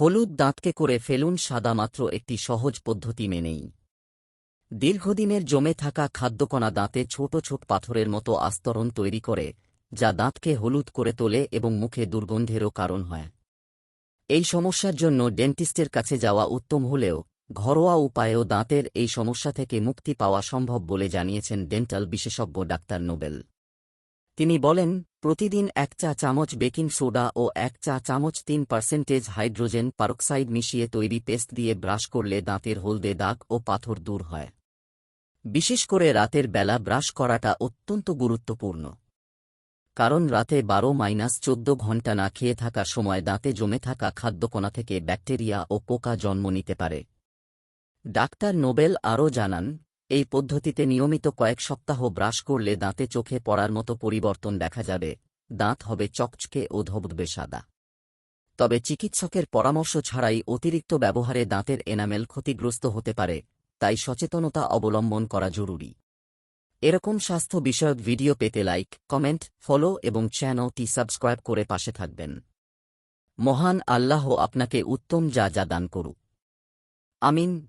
হলুদ দাঁতকে করে ফেলুন সাদা মাত্র একটি সহজ পদ্ধতি মেনেই। দীর্ঘদিনের জমে থাকা খাদ্যকণা দাঁতে ছোট ছোট পাথরের মতো আস্তরণ তৈরি করে, যা দাঁতকে হলুদ করে তোলে এবং মুখে দুর্গন্ধেরও কারণ হয়। এই সমস্যার জন্য ডেন্টিস্টের কাছে যাওয়া উত্তম হলেও, ঘরোয়া উপায়েও দাঁতের এই সমস্যা থেকে মুক্তি পাওয়া সম্ভব বলে জানিয়েছেন ডেন্টাল বিশেষজ্ঞ ডাক্তার নোবেল। তিনি বলেন, প্রতিদিন এক চা চামচ বেকিং সোডা ও এক চা চামচ তিন পার্সেন্টেজ হাইড্রোজেন পারক্সাইড মিশিয়ে তৈরি পেস্ট দিয়ে ব্রাশ করলে দাঁতের হলদে দাগ ও পাথর দূর হয়। বিশেষ করে রাতের বেলা ব্রাশ করাটা অত্যন্ত গুরুত্বপূর্ণ। কারণ রাতে বারো মাইনাস চোদ্দ ঘণ্টা না খেয়ে থাকার সময় দাঁতে জমে থাকা খাদ্যকণা থেকে ব্যাকটেরিয়া ও পোকা জন্ম নিতে পারে। ডাক্তার নোবেল আরও জানান এই পদ্ধতিতে নিয়মিত কয়েক সপ্তাহ ব্রাশ করলে দাঁতে চোখে পড়ার মতো পরিবর্তন দেখা যাবে, দাঁত হবে চকচকে ও ধবধবে সাদা। তবে চিকিৎসকের পরামর্শ ছাড়াই অতিরিক্ত ব্যবহারে দাঁতের এনামেল ক্ষতিগ্রস্ত হতে পারে, তাই সচেতনতা অবলম্বন করা জরুরি। এরকম স্বাস্থ্য বিষয়ক ভিডিও পেতে লাইক, কমেন্ট, ফলো এবং চ্যানেলটি সাবস্ক্রাইব করে পাশে থাকবেন। মহান আল্লাহ আপনাকে উত্তম যা যা দান করুক। আমিন।